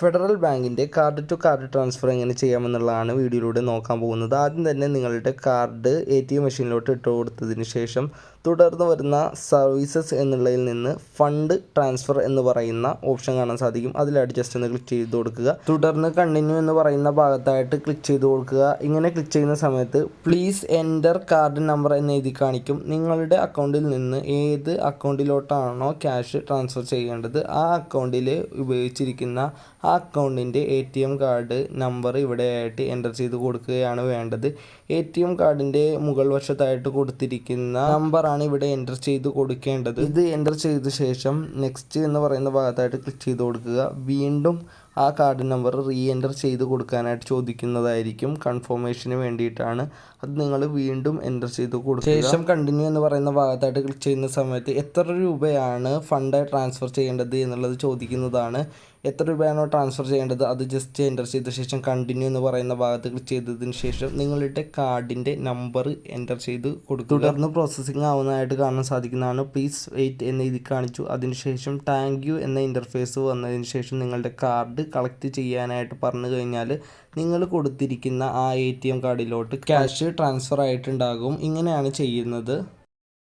Federal ബാങ്കിന്റെ card to card transfer എങ്ങനെ ചെയ്യാമെന്നുള്ളതാണ് വീഡിയോയിലൂടെ നോക്കാൻ പോകുന്നത്. ആദ്യം തന്നെ നിങ്ങളുടെ കാർഡ് എ ടി എം മെഷീനിലോട്ട് ഇട്ട് കൊടുത്തതിന് ശേഷം തുടർന്ന് വരുന്ന സർവീസസ് എന്നുള്ളതിൽ നിന്ന് ഫണ്ട് ട്രാൻസ്ഫർ എന്ന് പറയുന്ന ഓപ്ഷൻ കാണാൻ സാധിക്കും. അതിൽ അഡ്ജസ്റ്റ് എന്ന് ക്ലിക്ക് ചെയ്ത് കൊടുക്കുക. തുടർന്ന് കണ്ടിന്യൂ എന്ന് പറയുന്ന ഭാഗത്തായിട്ട് ക്ലിക്ക് ചെയ്ത് കൊടുക്കുക. ഇങ്ങനെ ക്ലിക്ക് ചെയ്യുന്ന സമയത്ത് പ്ലീസ് എന്റർ കാർഡ് നമ്പർ എന്ന് എഴുതി കാണിക്കും. നിങ്ങളുടെ അക്കൗണ്ടിൽ നിന്ന് ഏത് അക്കൗണ്ടിലോട്ടാണോ ക്യാഷ് ട്രാൻസ്ഫർ ചെയ്യേണ്ടത് ആ അക്കൗണ്ടിൽ ഉപയോഗിച്ചിരിക്കുന്ന ആ അക്കൗണ്ടിന്റെ A T M card number ഇവിടെയായിട്ട് എന്റർ ചെയ്ത് കൊടുക്കുകയാണ് വേണ്ടത്. എ ടി എം കാർഡിന്റെ മുകൾ വശത്തായിട്ട് കൊടുത്തിരിക്കുന്ന നമ്പറാണ് ഇവിടെ എന്റർ ചെയ്ത് കൊടുക്കേണ്ടത്. ഇത് എന്റർ ചെയ്ത ശേഷം നെക്സ്റ്റ് എന്ന് പറയുന്ന ഭാഗത്തായിട്ട് ക്ലിക്ക് ചെയ്ത് കൊടുക്കുക. വീണ്ടും ആ കാർഡ് നമ്പർ റീ എന്റർ ചെയ്ത് കൊടുക്കാനായിട്ട് ചോദിക്കുന്നതായിരിക്കും. കൺഫർമേഷന് വേണ്ടിയിട്ടാണ്. അത് നിങ്ങൾ വീണ്ടും എന്റർ ചെയ്ത് കൊടുക്കുക. ശേഷം കണ്ടിന്യൂ എന്ന് പറയുന്ന ഭാഗത്തായിട്ട് ക്ലിക്ക് ചെയ്യുന്ന സമയത്ത് എത്ര രൂപയാണ് ഫണ്ട് ട്രാൻസ്ഫർ ചെയ്യേണ്ടത് എന്നുള്ളത് ചോദിക്കുന്നതാണ്. എത്ര രൂപയാണോ ട്രാൻസ്ഫർ ചെയ്യേണ്ടത് അത് ജസ്റ്റ് എന്റർ ചെയ്ത ശേഷം കണ്ടിന്യൂ എന്ന് പറയുന്ന ഭാഗത്ത് ക്ലിക്ക് ചെയ്തതിന് ശേഷം നിങ്ങളുടെ കാർഡിന്റെ നമ്പർ എന്റർ ചെയ്ത് കൊടുക്കുക. തുടർന്ന് പ്രോസസ്സിംഗ് ആവുന്നതായിട്ട് കാണാൻ സാധിക്കുന്നതാണ്. പ്ലീസ് വെയിറ്റ് എന്ന് എഴുതി കാണിച്ചു. അതിനുശേഷം താങ്ക് യു എന്ന ഇന്റർഫേസ് വന്നതിന് ശേഷം നിങ്ങളുടെ കാർഡ് കളക്ട് ചെയ്യാനായിട്ട് പറഞ്ഞു കഴിഞ്ഞാൽ നിങ്ങൾ കൊടുത്തിരിക്കുന്ന ആ എ ടി എം കാർഡിലോട്ട് ക്യാഷ് ട്രാൻസ്ഫർ ആയിട്ടുണ്ടാകും. ഇങ്ങനെയാണ് ചെയ്യുന്നത്.